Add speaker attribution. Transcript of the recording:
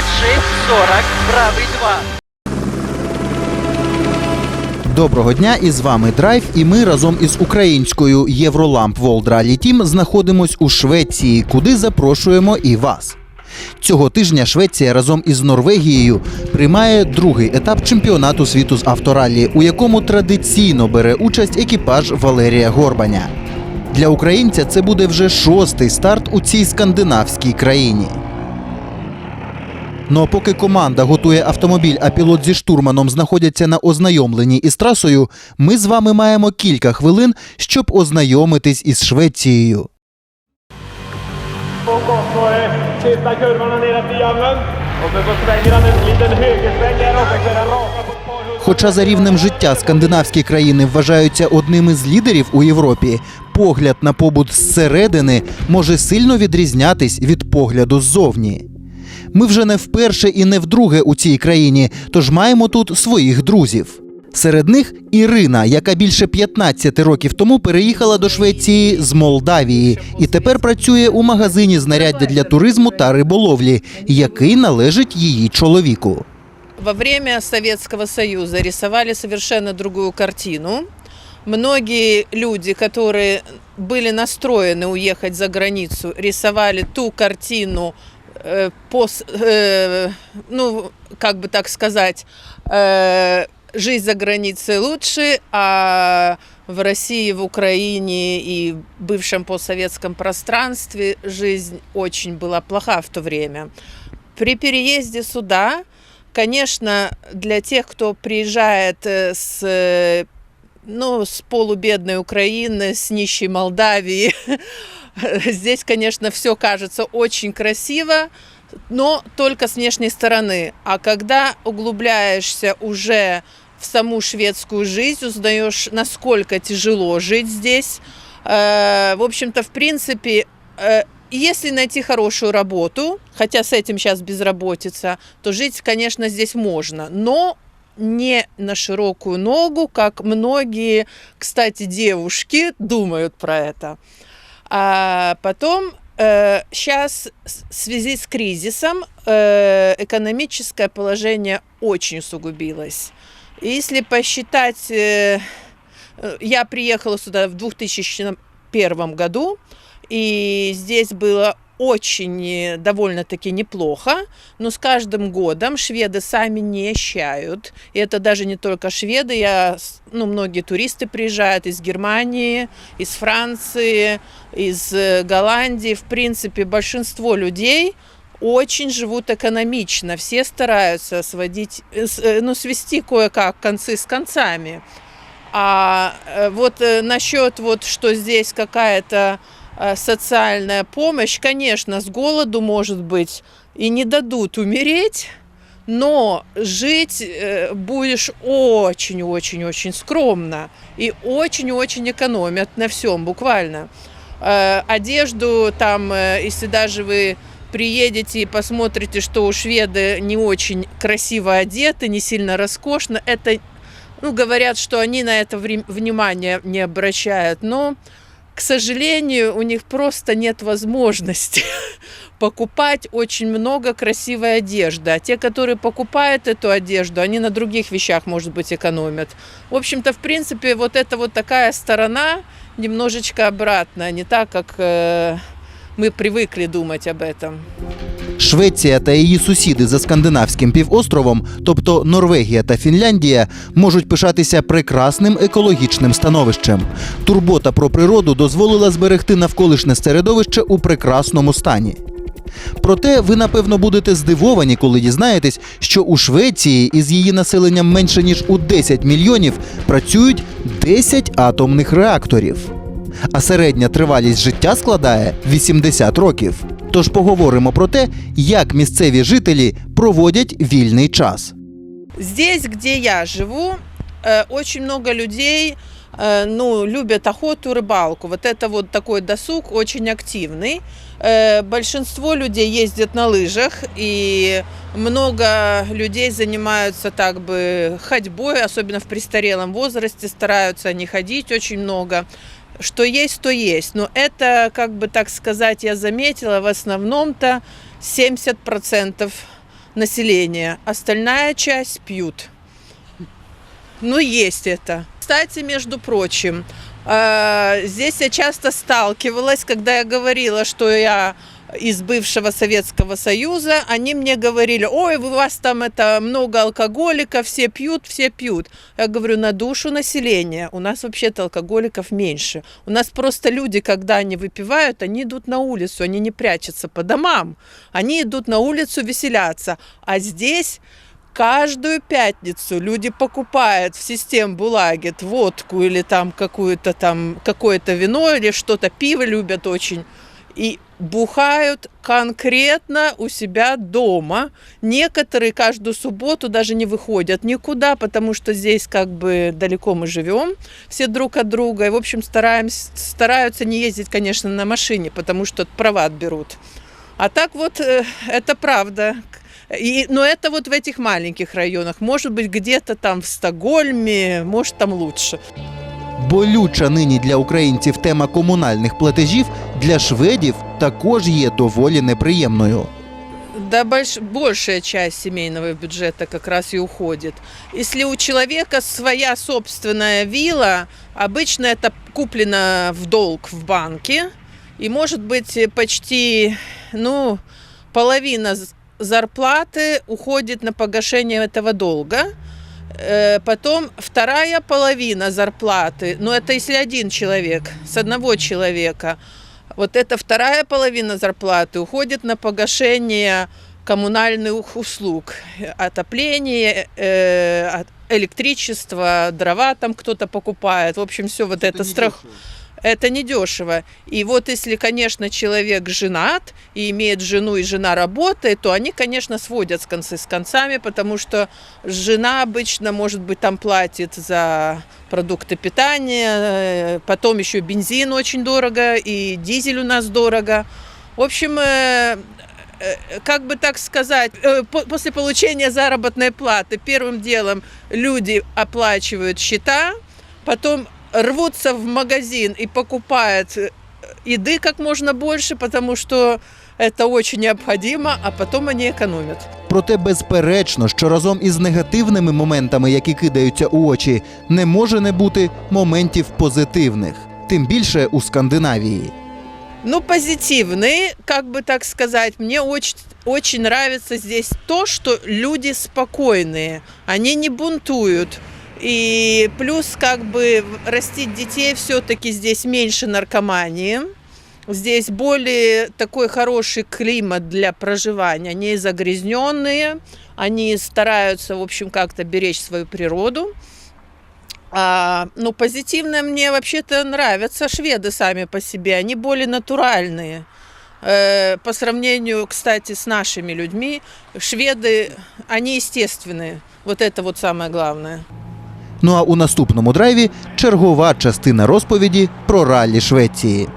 Speaker 1: 40, правый 2.
Speaker 2: Доброго дня, і з вами Драйв. І ми разом із українською Євроламп Rally Team знаходимось у Швеції, куди запрошуємо і вас. Цього тижня Швеція разом із Норвегією приймає другий етап чемпіонату світу з авторалі, у якому традиційно бере участь екіпаж Валерія Горбаня. Для українця це буде вже шостий старт у цій скандинавській країні. Ну а поки команда готує автомобіль, а пілот зі штурманом знаходяться на ознайомленні із трасою, ми з вами маємо кілька хвилин, щоб ознайомитись із Швецією. Хоча за рівнем життя скандинавські країни вважаються одними з лідерів у Європі, погляд на побут зсередини може сильно відрізнятись від погляду ззовні. Ми вже не вперше і не вдруге у цій країні, тож маємо тут своїх друзів. Серед них Ірина, яка більше 15 років тому переїхала до Швеції з Молдавії і тепер працює у магазині знаряддя для туризму та риболовлі, який належить її чоловіку.
Speaker 3: Во время Советского Союза рисовали совершенно другую картину. Многие люди, которые были настроены уехать за границу, рисовали ту картину, э, по, с- э, ну, как бы так сказать, э, жизнь за границей лучше, а в России, в Украине и бывшем постсоветском пространстве жизнь очень была плоха в то время. При переезде сюда, конечно, для тех, кто приезжает э, с, э, ну, с полубедной Украины, с нищей Молдавии, здесь, конечно, все кажется очень красиво, но только с внешней стороны. А когда углубляешься уже в саму шведскую жизнь, узнаешь, насколько тяжело жить здесь. Э, В общем-то, в принципе, э, если найти хорошую работу, хотя с этим сейчас безработица, то жить, конечно, здесь можно, но не на широкую ногу, как многие, кстати, девушки думают про это. А потом сейчас в связи с кризисом э, экономическое положение очень усугубилось. Если посчитать, э, э, я приехала сюда в 2001 году, и здесь было очень э, довольно-таки неплохо, но с каждым годом шведы сами нищают. И это даже не только шведы, я, ну, многие туристы приезжают из Германии, из Франции, из э, Голландии. В принципе, большинство людей очень живут экономично. Все стараются сводить, э, ну, свести кое-как концы с концами. А вот насчет вот, что здесь какая-то социальная помощь, конечно, с голоду может быть и не дадут умереть, но жить э, будешь очень-очень-очень скромно и очень-очень экономят на всем буквально. Э, Одежду там, э, если даже вы приедете и посмотрите, что у шведы не очень красиво одеты, не сильно роскошно, это, ну, говорят, что они на это внимание не обращают, но, к сожалению, у них просто нет возможности покупать очень много красивой одежды. А те, которые покупают эту одежду, они на других вещах, может быть, экономят. В общем-то, в принципе, вот это вот такая сторона немножечко обратная, не так, как э, мы привыкли думать об этом.
Speaker 2: Швеція та її сусіди за скандинавським півостровом, тобто Норвегія та Фінляндія, можуть пишатися прекрасним екологічним становищем. Турбота про природу дозволила зберегти навколишнє середовище у прекрасному стані. Проте ви напевно будете здивовані, коли дізнаєтесь, що у Швеції із її населенням менше ніж у 10 мільйонів працюють 10 атомних реакторів. А середня тривалість життя складає 80 років. Тож поговоримо про те, як місцеві жителі проводять вільний час.
Speaker 3: Здесь, где я живу, э, очень много людей э, ну, любят охоту, рыбалку. Вот это вот такой досуг очень активный. Э, Большинство людей ездят на лыжах, и много людей занимаются так бы ходьбой, особенно в престарелом возрасте, стараются они ходить очень много. Что есть, то есть. Но это, как бы так сказать, я заметила, в основном-то 70% населения, остальная часть пьют. Ну, есть это. Кстати, между прочим, э, здесь я часто сталкивалась, когда я говорила, что я из бывшего Советского Союза, они мне говорили, ой, у вас там это много алкоголиков, все пьют, все пьют. Я говорю, на душу населения у нас вообще-то алкоголиков меньше. У нас просто люди, когда они выпивают, они идут на улицу, они не прячутся по домам. Они идут на улицу веселяться. А здесь каждую пятницу люди покупают в систем Булагет водку или там какую-то там какое-то вино или что-то пиво любят очень и бухают конкретно у себя дома. Некоторые каждую субботу даже не выходят никуда, потому что здесь как бы далеко мы живем, все друг от друга. И, в общем, стараемся, стараются не ездить, конечно, на машине, потому что права отберут. А так вот, э, это правда. И, но это вот в этих маленьких районах. Может быть, где-то там в Стокгольме, может, там лучше
Speaker 2: Болюча нині для українців тема комунальних платежів для шведів також є доволі неприємною.
Speaker 3: Да, больш, большая часть семейного бюджета как раз и уходит. Если у человека своя собственная вилла, обычно это куплено в долг в банке, и может быть почти, ну, половина з- зарплаты уходит на погашение этого долга. Э, Потом вторая половина зарплаты, ну это если один человек, с одного человека, вот эта вторая половина зарплаты уходит на погашение коммунальных услуг, отопление, э, электричество, дрова там кто-то покупает, в общем, все вот это, страх. Это недешево. И вот если, конечно, человек женат и имеет жену, и жена работает, то они, конечно, сводят с концы с концами, потому что жена обычно, может быть, там платит за продукты питания, э, потом еще бензин очень дорого, и дизель у нас дорого. В общем, э, э, как бы так сказать, по- после получения заработной платы первым делом люди оплачивают счета, потом рвутся в магазин и покупают э, еды как можно больше, потому что это очень необходимо, а потом они экономят.
Speaker 2: Проте безперечно, що разом із негативними моментами, які кидаються у очі, не може не бути моментів позитивних, тим більше у Скандинавії.
Speaker 3: Ну, позитивные, как бы так сказать, мне очень, очень нравится здесь то, что люди спокойные, они не бунтуют. И плюс, как бы, растить детей все-таки здесь меньше наркомании. Здесь более такой хороший климат для проживания. Они загрязненные, они стараются, в общем, как-то беречь свою природу. А, ну, позитивно мне вообще-то нравятся шведы сами по себе. Они более натуральные. Э, по сравнению, кстати, с нашими людьми, шведы, они естественные. Вот это вот самое главное.
Speaker 2: Ну а у наступному драйві чергова частина розповіді про раллі Швеції.